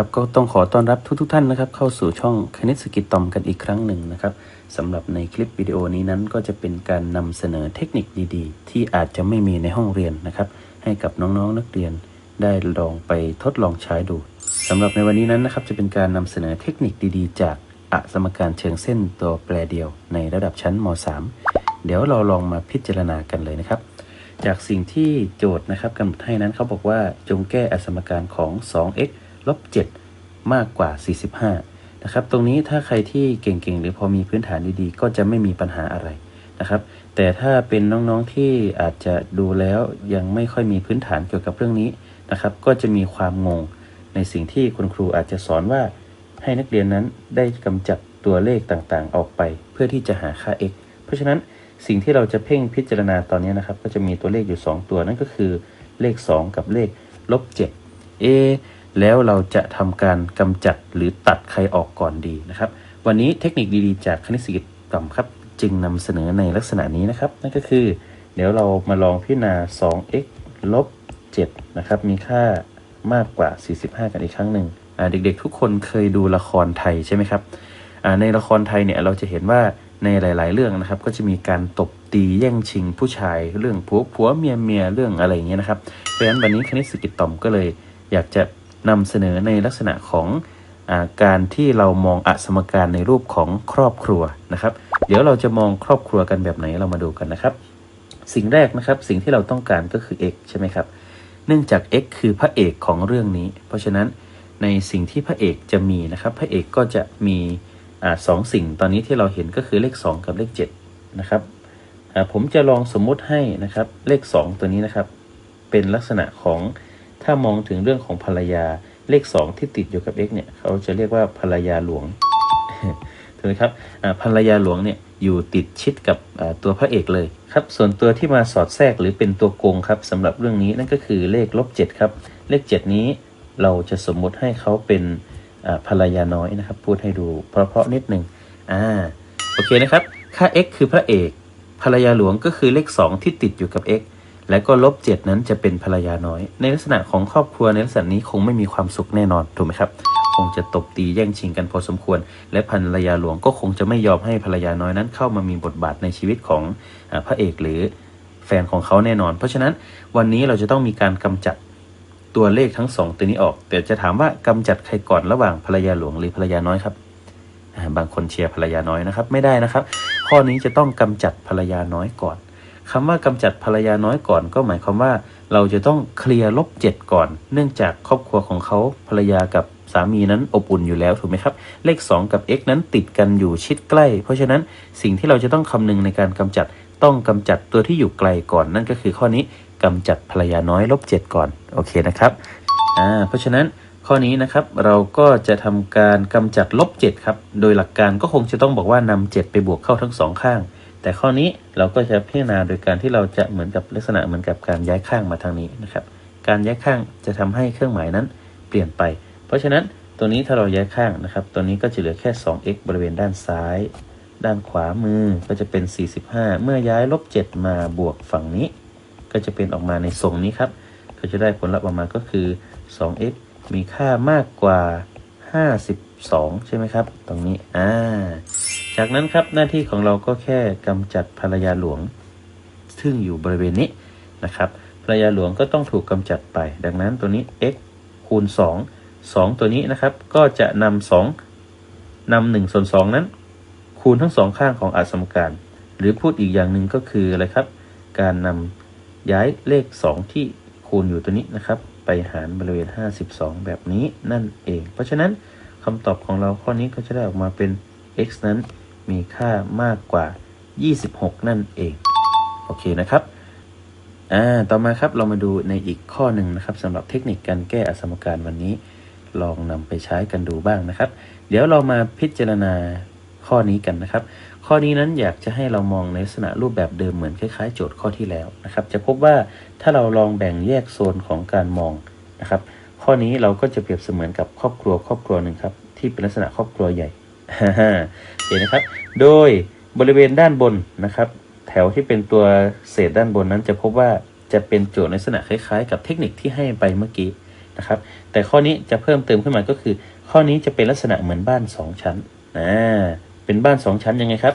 ครับก็ต้องขอต้อนรับทุกๆทท่านนะครับเข้าสู่ช่องคณิตสกิจตอมกันอีกครั้งหนึ่งนะครับสำหรับในคลิปวิดีโอนี้นั้นก็จะเป็นการนำเสนอเทคนิคดีๆ ที่อาจจะไม่มีในห้องเรียนนะครับให้กับน้องๆนักเรียนได้ลองไปทดลองใช้ดูสำหรับในวันนี้นั้นนะครับจะเป็นการนำเสนอเทคนิคดีๆ จากอสมการเชิงเส้นตัวแปรเดียว ในระดับชั้นม .3 เดี๋ยวเราลองมาพิจารณากันเลยนะครับจากสิ่งที่โจทย์นะครับกำหนดให้นั้นเขาบอกว่าจงแก้อสมการของ 2x ลบ7มากกว่า 45นะครับตรงนี้ถ้าใครที่เก่งๆ หรือพอมีพื้นฐานดีๆ ก็จะไม่มีปัญหาอะไรนะครับ แต่ถ้าเป็นน้องๆที่อาจจะดูแล้วยังไม่ค่อยมีพื้นฐานเกี่ยวกับเรื่องนี้นะครับ ก็จะมีความงงในสิ่งที่คุณครูอาจจะสอนว่าให้นักเรียนนั้นได้กำจัดตัวเลขต่างๆ ออกไป เพื่อที่จะหาค่า x เพราะฉะนั้นสิ่งที่เราจะเพ่งพิจารณาตอนนี้นะครับ ก็จะมีตัวเลขอยู่ 2 ตัวนั่นก็คือเลข 2 กับเลขลบ7 a แล้วเราจะทำการกำจัดหรือตัดใครออกก่อนดีนะครับ วันนี้เทคนิคดีๆ จากคณิตศาสตร์ต่ำครับ จึงนำเสนอในลักษณะนี้นะครับ นั่นก็คือ เดี๋ยวเรามาลองพิจารณา 2x ลบ7นะครับ มีค่ามากกว่า 45 กันอีกครั้งหนึ่งเด็กๆทุกคนเคยดูละครไทยใช่ไหมครับในละครไทยเนี่ยเราจะเห็นว่าในหลาย ๆ เรื่องนะครับ ก็จะมีการตบตีแย่งชิงผู้ชาย เรื่องผัวผัวเมียเมียเรื่องอะไรอย่างเงี้ยนะครับเพราะฉะนั้นวันนี้คณิตศาสตร์ต่อมก็เลย อยากจะ นำเสนอในลักษณะของอาการที่เรามองอสมการในรูปของครอบครัวนะครับ เดี๋ยวเราจะมองครอบครัวกันแบบไหนเรามาดูกันนะครับ สิ่งแรกนะครับสิ่งที่เราต้องการก็คือ x ใช่ไหมครับ เนื่องจาก x คือพระเอกของเรื่องนี้ เพราะฉะนั้นในสิ่งที่พระเอกจะมีนะครับ พระเอกก็จะมีอสองสิ่งตอนนี้ที่เราเห็นก็คือเลข 2 กับเลข7นะครับผมจะลองสมมุติให้นะครับเลข 2 ตัวนี้นะครับ เป็นลักษณะของ ถ้ามองถึงเรื่องของภรรยาเลข 2 ที่ติดอยู่กับ x เนี่ยเขาจะเรียกว่าภรรยาหลวงถูกไหมครับภรรยาหลวงเนี่ยอยู่ติดชิดกับตัวพระเอกเลยครับส่วนตัวที่มาสอดแทรกหรือเป็นตัวโกงครับสำหรับเรื่องนี้นั่นก็คือเลขลบ7ครับ เลข 7 นี้เราจะสมมุติให้เขาเป็นภรรยาน้อยนะครับ พูดให้ดูเพราะๆนิดหนึ่งอ่าโอเคนะครับ ค่า x คือพระเอก ภรรยาหลวงก็คือเลข 2 ที่ติดอยู่กับ x และก็ลบ7นั้นจะเป็นภรรยาน้อย ในลักษณะของครอบครัวในลักษณะนี้คงไม่มีความสุขแน่นอนถูกไหมครับ คงจะตบตีแย่งชิงกันพอสมควร และภรรยาหลวงก็คงจะไม่ยอมให้ภรรยาน้อยนั้นเข้ามามีบทบาทในชีวิตของอพระเอกหรือแฟนของเขาแน่นอน เพราะฉะนั้นวันนี้เราจะต้องมีการกำจัดตัวเลขทั้งสองตัวนี้ออก แต่จะถามว่ากำจัดใครก่อนระหว่างภรรยาหลวงหรือภรรยาน้อยครับบางคนเชียร์ภรรยาน้อยนะครับ ไม่ได้นะครับ ข้อนี้จะต้องกำจัดภรรยาน้อยก่อน คำว่ากำจัดภรรยาน้อยก่อน ก็หมายความว่า เราจะต้องเคลียร์ลบเจ็ดก่อน เนื่องจากครอบครัวของเขาภรรยากับสามีนั้นอบอุ่นอยู่แล้วถูกไหมครับ เลข 2 กับ x นั้นติดกันอยู่ชิดใกล้ เพราะฉะนั้นสิ่งที่เราจะต้องคำนึงในการกำจัดต้องกำจัดตัวที่อยู่ไกลก่อน นั่นก็คือข้อนี้กำจัดภรรยาน้อยลบ7ก่อนโอเคนะครับอ่าเพราะฉะนั้นข้อนี้นะครับเราก็จะทำการกำจัดลบ7ครับโดยหลักการก็คงจะต้องบอกว่านำ7ไปบวกเข้าทั้งสองข้าง แต่ข้อนี้เราก็จะพิจารณาโดยการที่เราจะเหมือนกับลักษณะเหมือนกับการย้ายข้างมาทางนี้นะครับ การย้ายข้างจะทำให้เครื่องหมายนั้นเปลี่ยนไป เพราะฉะนั้นตัวนี้ถ้าเราย้ายข้างนะครับ ตัวนี้ก็จะเหลือแค่ 2x บริเวณด้านซ้าย ด้านขวามือก็จะเป็น 45 เมื่อย้ายลบ 7 มาบวกฝั่งนี้ ก็จะเป็นออกมาในทรงนี้ครับ ก็จะได้ผลลัพธ์ออกมาก็คือ 2x มีค่ามากกว่า 52 ใช่ไหมครับ ตรงนี้ อ่า จากนั้นครับหน้าที่ของเราก็แค่กำจัดภรรยาหลวง ซึ่งอยู่บริเวณนี้นะครับภรรยาหลวงก็ต้องถูกกำจัดไป ดังนั้นตัวนี้ x คูณ 2 2 ตัวนี้นะครับ ก็จะนำ2นำ1ส่วน2นั้น คูณทั้งสองข้างของอสมการ หรือพูดอีกอย่างหนึ่งก็คืออะไรครับ การนำย้ายเลข 2 ที่คูณอยู่ตัวนี้นะครับ ไปหารบริเวณ 52 แบบนี้นั่นเอง เพราะฉะนั้นคำตอบของเราข้อนี้ก็จะได้ออกมาเป็น x นั้น มีค่ามากกว่า 26 นั่นเอง โอเคนะครับ อ่า ต่อมาครับเรามาดูในอีกข้อหนึ่งนะครับสำหรับเทคนิคการแก้อสมการวันนี้ ลองนำไปใช้กันดูบ้างนะครับ เดี๋ยวเรามาพิจารณาข้อนี้กันนะครับ ข้อนี้นั้นอยากจะให้เรามองในลักษณะรูปแบบเดิมเหมือนคล้ายๆ โจทย์ข้อที่แล้วนะครับ จะพบว่าถ้าเราลองแบ่งแยกโซนของการมองนะครับ ข้อนี้เราก็จะเปรียบเสมือนกับครอบครัวครอบครัวหนึ่งครับที่เป็นลักษณะครอบครัวใหญ่ เห็นนะครับ โดยบริเวณด้านบนนะครับ แถวที่เป็นตัวเศษด้านบนนั้นจะพบว่าจะเป็นโจทย์ในลักษณะคล้ายๆ กับเทคนิคที่ให้ไปเมื่อกี้นะครับ แต่ข้อนี้จะเพิ่มเติมขึ้นมาก็คือ ข้อนี้จะเป็นลักษณะเหมือนบ้าน 2 ชั้นอ่าเป็นบ้าน 2 ชั้นยังไงครับ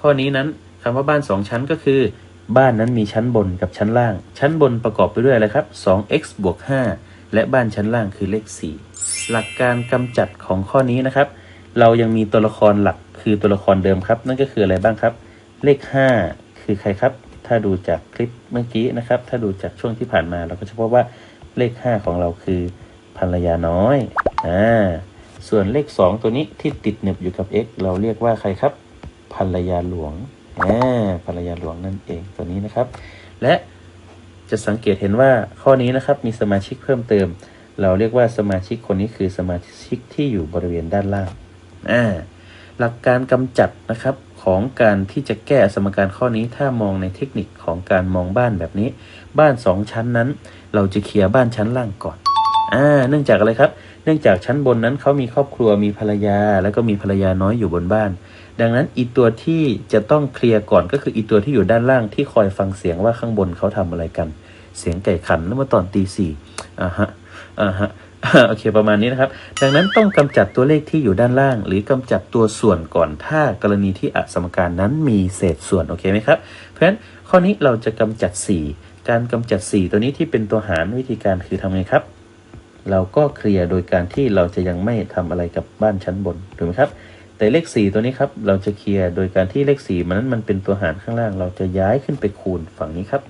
ข้อนี้นั้นคำว่าบ้าน 2 ชั้นก็คือ บ้านนั้นมีชั้นบนกับชั้นล่าง ชั้นบนประกอบไปด้วยอะไรครับ 2x บวก5และบ้านชั้นล่างคือเลข 4 หลักการกำจัดของข้อนี้นะครับ เรายังมีตัวละครหลักคือตัวละครเดิมครับ นั่นก็คืออะไรบ้างครับ เลข 5 คือใครครับ ถ้าดูจากคลิปเมื่อกี้นะครับ ถ้าดูจากช่วงที่ผ่านมาเราก็จะพบว่าเลข 5 ของเราคือภรรยาน้อยอ่าส่วนเลข 2 ตัวนี้ที่ติดหนึบอยู่กับ x เราเรียกว่าใครครับภรรยาหลวงอ่าภรรยาหลวงนั่นเองตัวนี้นะครับ และจะสังเกตเห็นว่าข้อนี้นะครับมีสมาชิกเพิ่มเติม เราเรียกว่าสมาชิกคนนี้คือสมาชิกที่อยู่บริเวณด้านล่าง อ่าหลักการกำจัดนะครับของการที่จะแก้สมการข้อนี้ถ้ามองในเทคนิคของการมองบ้านแบบนี้ บ้านสองชั้นนั้น เราจะเคลียร์บ้านชั้นล่างก่อนอ่าเนื่องจากอะไรครับ เนื่องจากชั้นบนนั้นเขามีครอบครัวมีภรรยา แล้วก็มีภรรยาน้อยอยู่บนบ้าน ดังนั้นอีตัวที่จะต้องเคลียร์ก่อนก็คืออีตัวที่อยู่ด้านล่างที่คอยฟังเสียงว่าข้างบนเขาทำอะไรกัน เสียงไก่ขันเมื่อตอนตีสี่อ่าฮะอ่าฮะ โอเคประมาณนี้นะครับ ดังนั้นต้องกำจัดตัวเลขที่อยู่ด้านล่าง หรือกำจัดตัวส่วนก่อนถ้ากรณีที่อสมการนั้นมีเศษส่วนโอเคไหมครับ เพราะฉะนั้นข้อนี้เราจะกำจัด 4 การกำจัด 4 ตัวนี้ที่เป็นตัวหารวิธีการคือทำไงครับ เราก็เคลียร์โดยการที่เราจะยังไม่ทำอะไรกับบ้านชั้นบนถูกไหมครับ แต่เลข 4 ตัวนี้ครับเราจะเคลียร์โดยการที่เลข4มันนั้นมันเป็นตัวหารข้างล่าง เราจะย้ายขึ้นไปคูณฝั่งนี้ครับ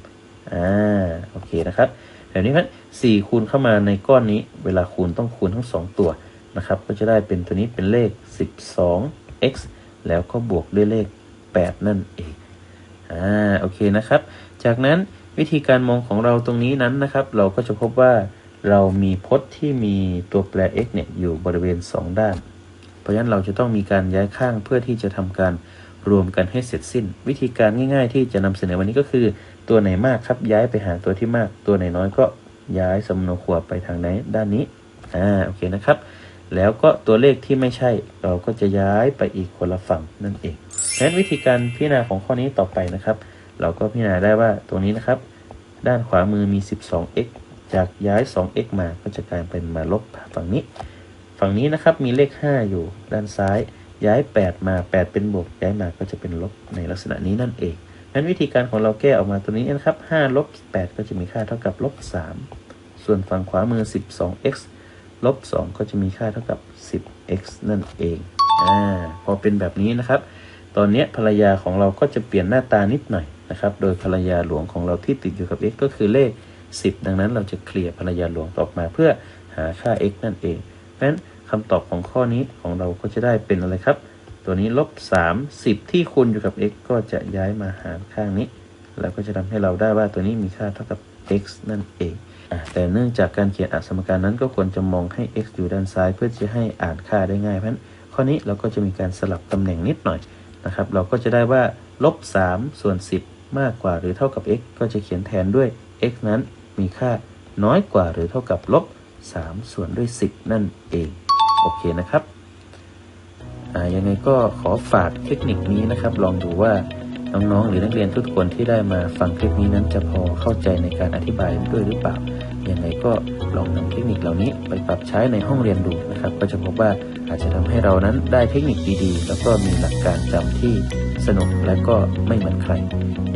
อ่าโอเคนะครับ แบบนี้ครับสี่คูณเข้ามาในก้อนนี้ เวลาคูณต้องคูณทั้งสองตัวนะครับ ก็จะได้เป็นตัวนี้เป็นเลข 12x แล้วก็บวกด้วยเลข 8 นั่นเอง อ่า โอเคนะครับ จากนั้นวิธีการมองของเราตรงนี้นั้นนะครับ เราก็จะพบว่าเรามีพจน์ที่มีตัวแปร x เนี่ยอยู่บริเวณ 2 ด้าน เพราะฉะนั้นเราจะต้องมีการย้ายข้างเพื่อที่จะทำการ รวมกันให้เสร็จสิ้น วิธีการง่าย ๆ ที่จะนำเสนอวันนี้ก็คือ ตัวไหนมากครับย้ายไปหาตัวที่มาก ตัวไหนน้อยก็ย้ายสมโนครัวไปทางไหนด้านนี้อ่าโอเคนะครับ แล้วก็ตัวเลขที่ไม่ใช่เราก็จะย้ายไปอีกคนละฝั่งนั่นเองฉะนั้นวิธีการพิจารณาของข้อนี้ต่อไปนะครับ เราก็พิจารณาได้ว่าตัวนี้นะครับ ด้านขวามือมี 12x จากย้าย 2x มาก็จะกลายเป็นมาลบฝั่งนี้ ฝั่งนี้นะครับมีเลข 5 อยู่ด้านซ้าย ย้าย 8 มา 8 เป็นบวก ย้ายมาก็จะเป็นลบในลักษณะนี้นั่นเองนั้นวิธีการของเราแก้ออกมาตัวนี้นะครับ5ลบ8 ก็จะมีค่าเท่ากับลบ3ส่วนฝั่งขวามือ 12x ลบ2ก็จะมีค่าเท่ากับ 10x นั่นเอง อ่า พอเป็นแบบนี้นะครับ ตอนนี้ภรรยาของเราก็จะเปลี่ยนหน้าตานิดหน่อยนะครับ โดยภรรยาหลวงของเราที่ติดอยู่กับ x ก็คือเลข 10 ดังนั้นเราจะเคลียร์ภรรยาหลวงออกมาเพื่อหาค่า x นั่นเอง เพราะฉะนั้น คำตอบของข้อนี้ของเราก็จะได้เป็นอะไรครับ ตัวนี้ลบ3 10 ที่คูณอยู่กับ x ก็จะย้ายมาหารข้างนี้ แล้วก็จะทำให้เราได้ว่าตัวนี้มีค่าเท่ากับ x นั่นเองอแต่เนื่องจากการเขียนอัสมการนั้นก็ควรจะมองให้ x อยู่ด้านซ้าย เพื่อจะให้อ่านค่าได้ง่ายเพราะฉะนั้นข้อนี้เราก็จะมีการสลับตำแหน่งนิดหน่อยนะครับ เราก็จะได้ว่าลบ3ส่วน 10 มากกว่าหรือเท่ากับ x ก็จะเขียนแทนด้วย x นั้นมีค่าน้อยกว่าหรือเท่ากับลบ3ส่วนด้วย 10 นั่นเอง โอเคนะครับยังไงก็ขอฝากเทคนิคนี้นะครับ ลองดูว่าน้องๆหรือนักเรียนทุกคนที่ได้มาฟังคลิปนี้นั้นจะพอเข้าใจในการอธิบายด้วยหรือเปล่ายังไงก็ลองนำเทคนิคเหล่านี้ไปปรับใช้ในห้องเรียนดูนะครับ ก็จะพบว่าอาจจะทำให้เรานั้นได้เทคนิคดีๆ แล้วก็มีหลักการจำที่สนุกและก็ไม่เหมือนใคร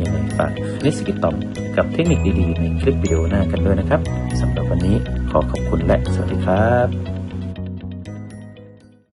ยังไงฝากนิสกิตตอมกับเทคนิคดีๆ ในคลิปวิดีโอหน้ากันด้วยนะครับสำหรับวันนี้ขอขอบคุณและสวัสดีครับ